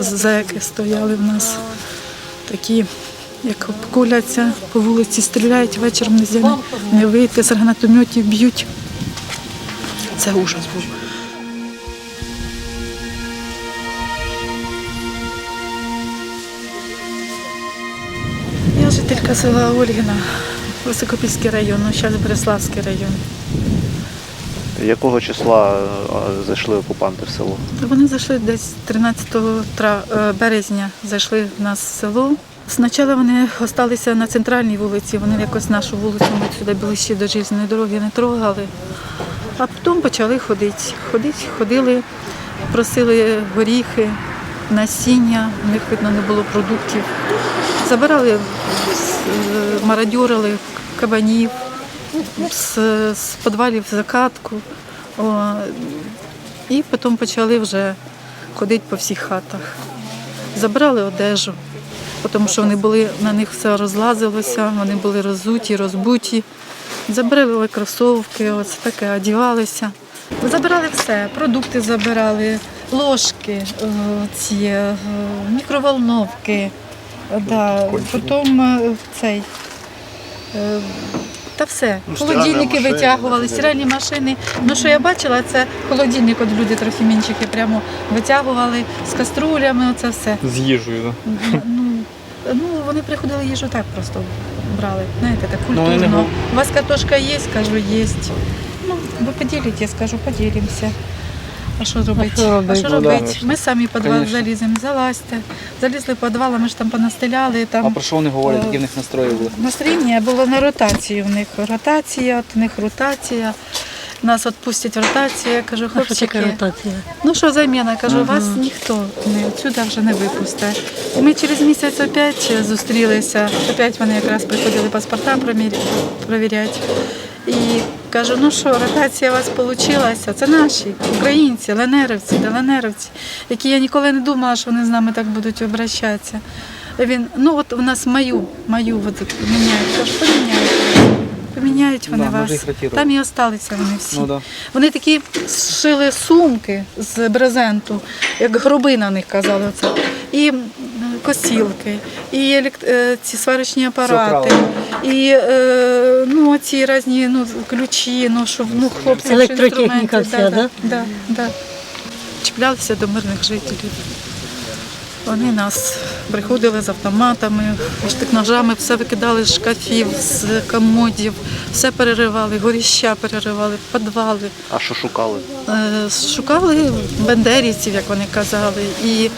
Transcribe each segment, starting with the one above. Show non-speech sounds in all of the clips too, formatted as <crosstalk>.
зеки стояли в нас такі, як обкуляться по вулиці, стріляють вечором не не вийти, з гранатометів б'ють. Це ужас був. Я жителька села Ольгіна, Високопільський район, ну зараз Береславський район. Якого числа е, зайшли окупанти в село? Вони зайшли десь 13 тра- е, березня, зайшли в нас в село. Спочатку вони залишилися на центральній вулиці, вони якось нашу вулицю ми сюди ближче до железної дороги не трогали. А потім почали ходити. Ходити, ходили, просили горіхи, насіння, у них видно не було продуктів. Забирали, е, мародьорили кабанів з, з підвалів закатку. О, і потім почали вже ходити по всіх хатах. Забрали одежу, тому що вони були, на них все розлазилося, вони були розуті, розбуті. Забрали кросовки, оце таке, одівалися. Забирали все, продукти забирали, ложки, е, ці, е, мікроволновки, да. потім е, цей. Та все. Ну, Холодильники машини, витягували, стиральні машини. Ну, що я бачила, це холодильник, от люди трохи мінчики прямо витягували з каструлями, оце все. З їжею, так? Ну, ну, вони приходили їжу так просто брали. Знаєте, так Ну, культурно. У вас картошка є, скажу, є. Ну, ви я скажу, поділимося. А що робити? що робити? А що Ну, робити? Ми самі в підвал Конечно. заліземо, залазьте. Залізли в підвал, а ми ж там понастеляли. А про що вони говорять, Е, які в них настрої були? настроєння було на ротації у них. Ротація, от у них ротація. Нас відпустять в ротацію. Я кажу, А що таке хлопчики, ротація? Ну що заміна? Я Кажу, вас ніхто не отсюди вже не випустить. І Ми через місяць опять зустрілися. Опять вони якраз приходили паспорта промір- провіряти. І кажу, ну що, ротація у вас вийшла. Це наші українці, ленеровці, деленеровці, які я ніколи не думала, що вони з нами так будуть обращатися. Він, ну от у нас мою, мою от, міняють. Кажу, поміняють. Поміняють вони Да, вас. Там і залишилися вони всі. Ну да. Вони такі шили сумки з брезенту, як гроби на них казали це. І косілки, і елект- е, ці сварочні апарати, і е, ну, ці різні ну, ключі, ну, щоб ну, хлопці Електротехніка вся, да? Да, да. Чіплялися до мирних жителів. Вони нас приходили з автоматами, штик-ножами, все викидали з шкафів, з комодів, все переривали, горіща переривали, підвали. А що шукали? Е, Шукали бендерівців, як вони казали, і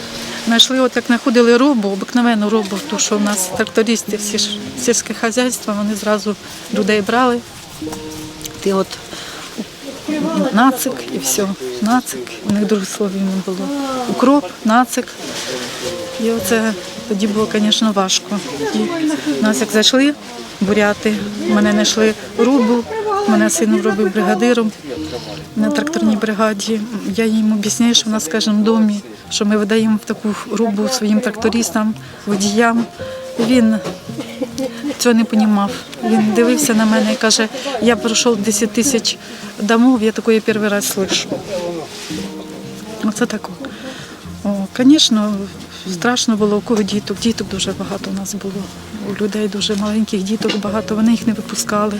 знайшли, от як знаходили робу, обикновену робу, ту, що в нас трактористи, всі ж сільське хазяйство, вони зразу людей брали. Ти от нацик і все. Нацик, у них других слов не було. Укроп, нацик. І оце тоді було, звісно, важко. І нас як зайшли буряти, мене знайшли рубу, мене син робив бригадиром на тракторній бригаді. Я їм об'ясняю, що в нас, скажімо, в домі, що ми видаємо в таку рубу своїм трактористам, водіям. Він цього не розумів. Він дивився на мене і каже, я пройшов 10 тисяч домов, я такое перший раз слышу. Оце таке. О, Звісно, страшно було, у кого діток. Діток дуже багато у нас було. У людей дуже маленьких діток багато, вони їх не випускали.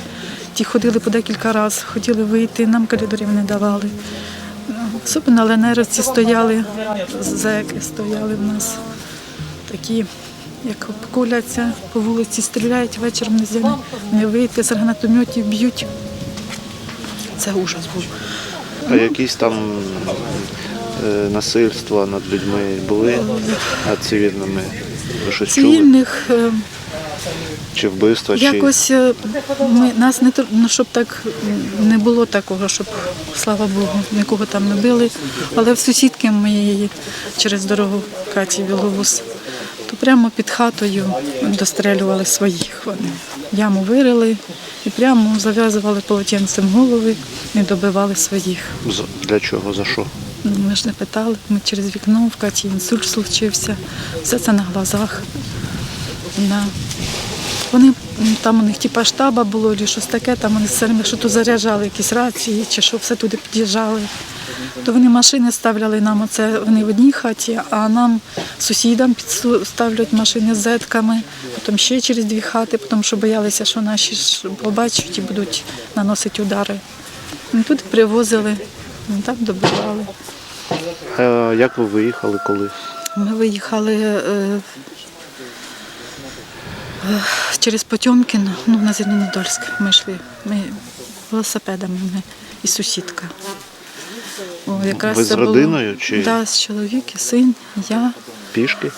Ті ходили по декілька разів, хотіли вийти, нам коридорів не давали. Особливо ленеровці стояли, зеки стояли в нас такі, як обкуляться по вулиці, стріляють вечором не вийти, з гранатометів б'ють. Це ужас був. А якісь там е, насильства над людьми були, над цивільними? Цивільних е, Чи вбивства, Якось е, ми нас не ну, щоб так не було такого, щоб слава Богу, нікого там не били. Але в сусідки моєї через дорогу Каті Біловус, то прямо під хатою дострелювали своїх. Вони яму вирили і прямо зав'язували полотенцем голови і добивали своїх. Для чого? За що? Ну, Ми ж не питали, ми через вікно, в Каті інсульт случився. Все це на глазах. Да. Вони там у них типа штаба було, чи щось таке, там вони время що то заряджали якісь рації, чи що все туди під'їжджали. то вони машини ставляли нам оце, вони в одній хаті, а нам сусідам підсу- ставлять машини з зетками, потім ще через дві хати, тому що боялися, що наші ж побачать і будуть наносити удари. Ми туди привозили, ми там добивали. Е, Як ви виїхали, коли? Ми виїхали е, через Потьомкін, ну, на Зеленодольськ. Ми йшли ми велосипедами ми і сусідка. О, якраз Ви з це було- родиною чи- Да, з чоловік, і син, я. Пішки?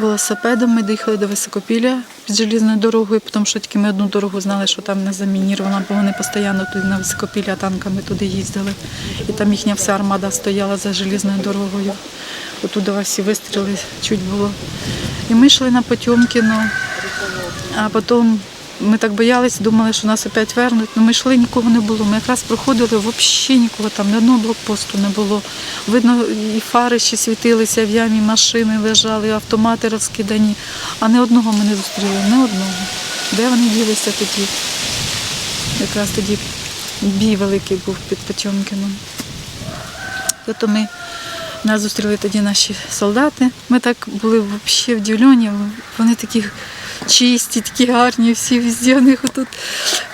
Велосипедом ми доїхали до Високопілля під желізною дорогою, тому що тільки ми одну дорогу знали, що там не замінірована, бо вони постійно туди на Високопілля танками туди їздили. І там їхня вся армада стояла за желізною дорогою. Отуда всі вистріли чуть було. І ми йшли на Потьомкіно, а потім ми так боялися, думали, що нас опять вернуть. Ну, ми йшли, нікого не було. Ми якраз проходили, взагалі нікого там, ні одного блокпосту не було. Видно, і фари ще світилися в ямі, машини лежали, автомати розкидані. А ні одного ми не зустріли, ні одного. Де вони ділися тоді? Якраз тоді бій великий був під Потьомкіном. Тобто ми нас зустріли тоді наші солдати. Ми так були взагалі вдивлені. Вони такі чисті, такі гарні, всі везде у них тут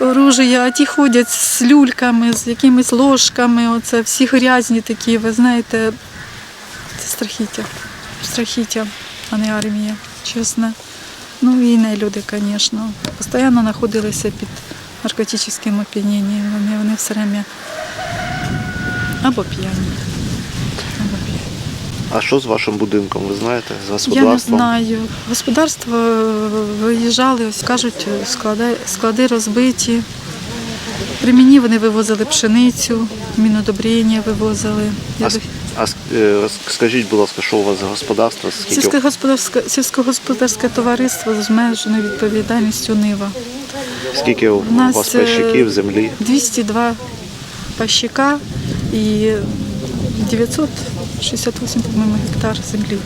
оружие, а ті ходять з люльками, з якимись ложками. Оце всі грязні такі, ви знаєте, це страхіття. Страхіття, а не армія, чесно. Ну, війни люди, звісно. Постійно знаходилися під наркотичним оп'янінням. Вони, вони все время або п'яні. А що з вашим будинком, ви знаєте? З Я не знаю. Господарство е, виїжджали, ось кажуть, склади, склади розбиті. При мені вони вивозили пшеницю, мінодобріння вивозили. А, Я а е, скажіть, будь ласка, що у вас за господарство? Скільки? Сільськогосподарське, сільськогосподарське товариство з обмеженою відповідальністю Нива. Скільки у У нас, вас е, пащиків, землі? 202 пащика і 968, по-моєму, гектар землі.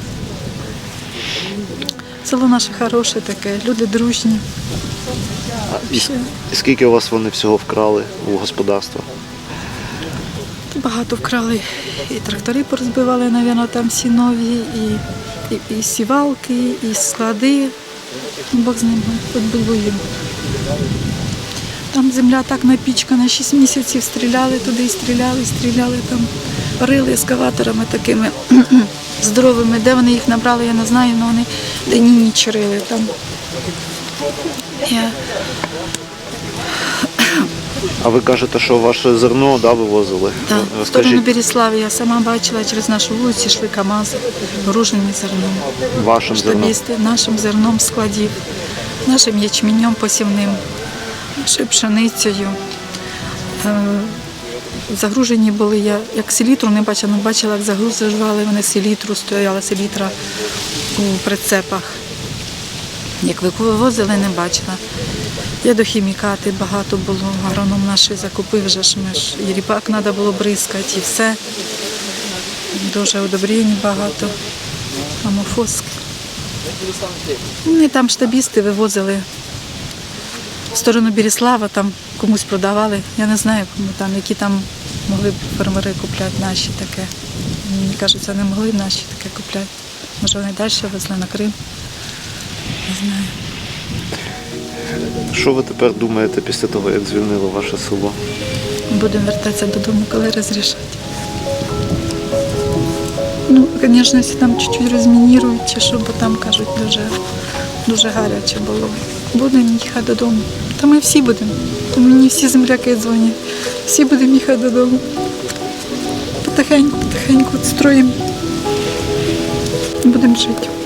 Село наше хороше таке, люди дружні. І, скільки у вас вони всього вкрали у господарство? Багато вкрали і трактори порозбивали, мабуть, там всі нові, і, і, і сівалки, і склади. Ну, Бог з ними, хоч би воїн. Там земля так напічкана, 6 місяців стріляли туди, і стріляли, і стріляли там, рили ескаваторами такими <clears throat> здоровими. Де вони їх набрали, я не знаю, але вони день і ніч рили там. Я А ви кажете, що ваше зерно да, вивозили? Так, в сторону Беріслави я сама бачила через нашу вулицю йшли КАМАЗи, гружені зерном. вашим зерном. Нашим зерном складів, нашим ячменем посівним, нашою пшеницею. Загружені були, я як селітру не бачила, але бачила, як загружували вони селітру, стояла селітра у прицепах. Як вивозили, не бачила. Я до хімікати багато було, агроном наш закупив вже ж ми ж ріпак треба було бризкати, і все. Дуже удобрень багато, амофос. Вони там штабісти вивозили в сторону Біріслава, там комусь продавали. Я не знаю, кому там, які там могли б фермери купляти наші таке. Мені кажеться, не могли б наші таке купляти. Може, вони далі везли на Крим. Не знаю. Що ви тепер думаєте після того, як звільнили ваше село? Будемо вертатися додому, коли розрішать. Ну, звісно, якщо там чуть-чуть розмінірують, чи що, бо там кажуть, дуже, дуже гаряче було. Будемо їхати додому. Та ми всі будемо. Мені всі земляки дзвонять. Всі будемо їхати додому. Потихеньку, потихеньку строїмо. Будемо жити.